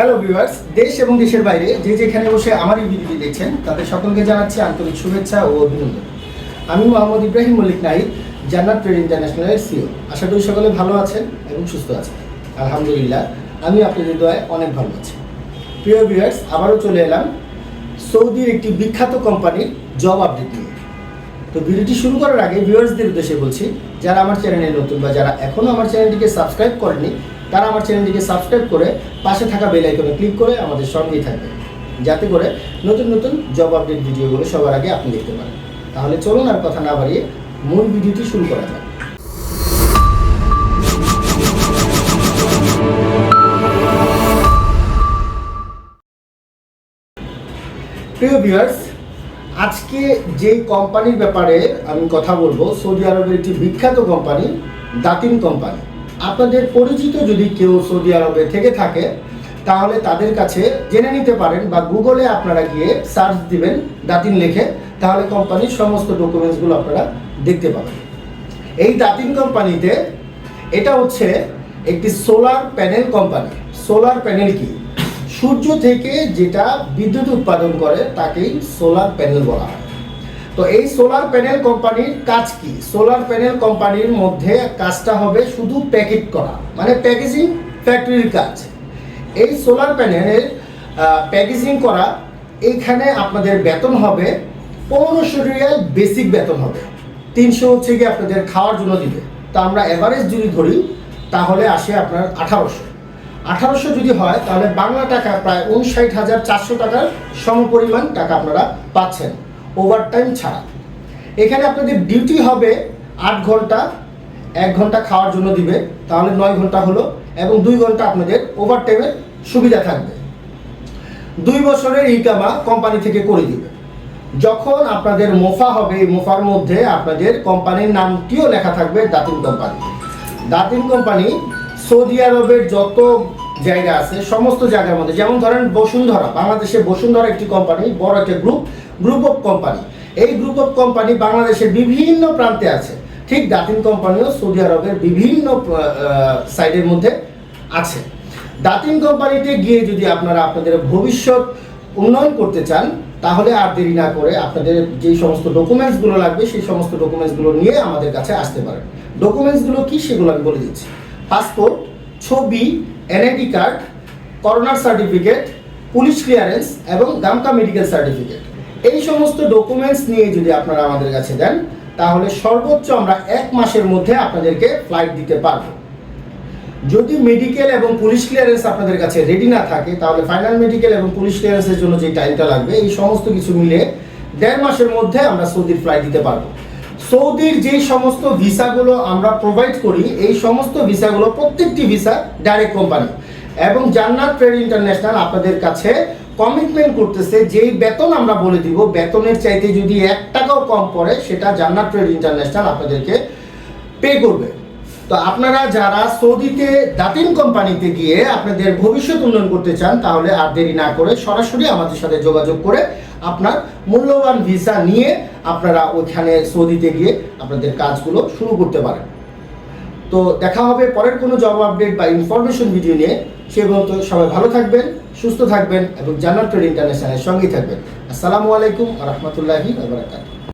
Hello viewers দেশ এবং দেশের বাইরে যে যেখানে বসে আমার এই ভিডিওটি দেখছেন, তাদের সকলকে জানাচ্ছি আন্তরিক শুভেচ্ছা ও অভিনন্দন। আমি মোহাম্মদ ইব্রাহিম মল্লিক নাইক জান্নাত ট্রেড ইন্টারন্যাশনালের সিও আশা করি সকলে ভালো আছেন এবং সুস্থ আছেন। আলহামদুলিল্লাহ, আমি আপনাদের দয়ায় অনেক ভালো আছি। প্রিয় ভিউয়ার্স আবারও চলে এলাম সৌদির একটি বিখ্যাত কোম্পানির জব আপডেট নিয়ে। তো ভিডিওটি শুরু করার আগে ভিউয়ার্সদের উদ্দেশ্যে বলছি, যারা আমার চ্যানেলে নতুন বা যারা এখনও আমার চ্যানেলটিকে সাবস্ক্রাইব করেনি তারা আমার চ্যানেলটিকে সাবস্ক্রাইব করে পাশে থাকা বেল আইকনে ক্লিক করে আমাদের সঙ্গেই থাকবেন যাতে করে নতুন নতুন জব আপডেট ভিডিওগুলো সবার আগে আপনি দেখতে পারেন। তাহলে চলুন আর কথা না বাড়িয়ে মূল ভিডিওটি শুরু করা যাক। প্রিয় ভিউয়ার্স আজকে যে কোম্পানির ব্যাপারে আমি কথা বলব, সৌদি আরবের একটি বিখ্যাত কোম্পানি দাতিন কোম্পানি আপনাদের পরিচিত যদি কেউ সৌদি আরবে থেকে থাকে, তাহলে তাদের কাছে জেনে নিতে পারেন বা গুগলে আপনারা গিয়ে সার্চ দিবেন দাতিন লিখে, তাহলে কোম্পানির সমস্ত ডকুমেন্টসগুলো আপনারা দেখতে পাবেন। এই দাতিন কোম্পানিতে এটা হচ্ছে একটি solar panel company. Solar panel কি? সূর্য থেকে যেটা বিদ্যুৎ উৎপাদন করে, তাকেই সোলার প্যানেল বলা হয়। তো এই সোলার প্যানেল কোম্পানির কাজ কি? সোলার প্যানেল কোম্পানির মধ্যে কাজটা হবে শুধু প্যাকেট করা মানে প্যাকেজিং ফ্যাক্টরির কাজ। এই সোলার প্যানেলের প্যাকেজিং করা, এইখানে আপনাদের বেতন হবে পনেরোশো রিয়াল বেসিক বেতন হবে। তিনশো হচ্ছে গিয়ে আপনাদের খাওয়ার জন্য দিবে। তা আমরা এভারেজ যদি ধরি, তাহলে আসে আপনার আঠারোশো। আঠারোশো যদি হয়, তাহলে বাংলা টাকা প্রায় উনষাট হাজার চারশো টাকার সমপরিমাণ টাকা আপনারা পাচ্ছেন। ওভারটাইম ছাড়া। এখানে আপনাদের ডিউটি হবে আট ঘণ্টা, এক ঘণ্টা খাওয়ার জন্য দিবে, তাহলে নয় ঘণ্টা হলো, এবং দুই ঘণ্টা আপনাদের ওভারটাইমের সুবিধা থাকবে। দুই বছরের ইকামা কোম্পানি থেকে করে দিবে। যখন আপনাদের মোফা হবে, এই মোফার মধ্যে আপনাদের কোম্পানির নামটিও লেখা থাকবে দাতিন কোম্পানি দাতিন কোম্পানি সৌদি আরবের যত জায়গা আছে, সমস্ত জায়গার মধ্যে। যেমন ধরেন বসুন্ধরা, বাংলাদেশের বসুন্ধরা একটি কোম্পানি বড় একটা গ্রুপ গ্রুপ অফ কোম্পানি এই গ্রুপ অফ কোম্পানি বাংলাদেশের বিভিন্ন প্রান্তে আছে। ঠিক দাতিন কোম্পানিও সৌদি আরবের বিভিন্ন সাইডের মধ্যে আছে। দাতিন কোম্পানিতে গিয়ে যদি আপনারা আপনাদের ভবিষ্যৎ উন্নয়ন করতে চান, তাহলে আর দেরি না করে আপনাদের যে সমস্ত ডকুমেন্টসগুলো লাগবে, সেই সমস্ত ডকুমেন্টসগুলো নিয়ে আমাদের কাছে আসতে পারেন। ডকুমেন্টসগুলো কি? সেগুলো আমি বলে দিচ্ছি। পাসপোর্ট ছবি এনআইডি কার্ড করোনার সার্টিফিকেট পুলিশ ক্লিয়ারেন্স এবং গামকা মেডিকেল সার্টিফিকেট এই সমস্ত ডকুমেন্টস নিয়ে যদি আপনারা আমাদের কাছে দেন তাহলে সর্বোচ্চ আমরা এক মাসের মধ্যে আপনাদেরকে ফ্লাইট দিতে পারব। যদি মেডিকেল এবং পুলিশ ক্লিয়ারেন্স আপনাদের কাছে রেডি না থাকে, তাহলে ফাইনাল মেডিকেল এবং পুলিশ ক্লিয়ারেন্সের জন্য যে টাইমটা লাগবে, এই সমস্ত কিছু মিলে দেড় মাসের মধ্যে আমরা সৌদির ফ্লাইট দিতে পারব। সৌদির যে সমস্ত ভিসাগুলো আমরা প্রোভাইড করি, এই সমস্ত ভিসাগুলো প্রত্যেকটি ভিসা ডাইরেক্ট কোম্পানি এবং জান্নাত ট্রেড ইন্টারন্যাশনাল আপনাদের কাছে কমিটমেন্ট করতেছে, যেই বেতন আমরা বলে দিব, বেতনের চাইতে যদি এক টাকাও কম পড়ে, সেটা জান্নাত ট্রেড ইন্টারন্যাশনাল আপনাদেরকে পে করবে। তো আপনারা যারা সৌদিতে দাতিন কোম্পানিতে গিয়ে আপনাদের ভবিষ্যৎ উন্নয়ন করতে চান, তাহলে আর দেরি না করে সরাসরি আমাদের সাথে যোগাযোগ করে আপনার মূল্যবান ভিসা নিয়ে আপনারা ওইখানে সৌদিতে গিয়ে আপনাদের কাজগুলো শুরু করতে পারেন। তো দেখা হবে পরের কোনো জব আপডেট বা ইনফরমেশন ভিডিও নিয়ে। সে পর্যন্ত সবাই ভালো থাকবেন, সুস্থ থাকবেন এবং জান্নাত ট্রেড ইন্টারন্যাশনালের সঙ্গেই থাকবেন। আসসালামু আলাইকুম রহমতুল্লাহি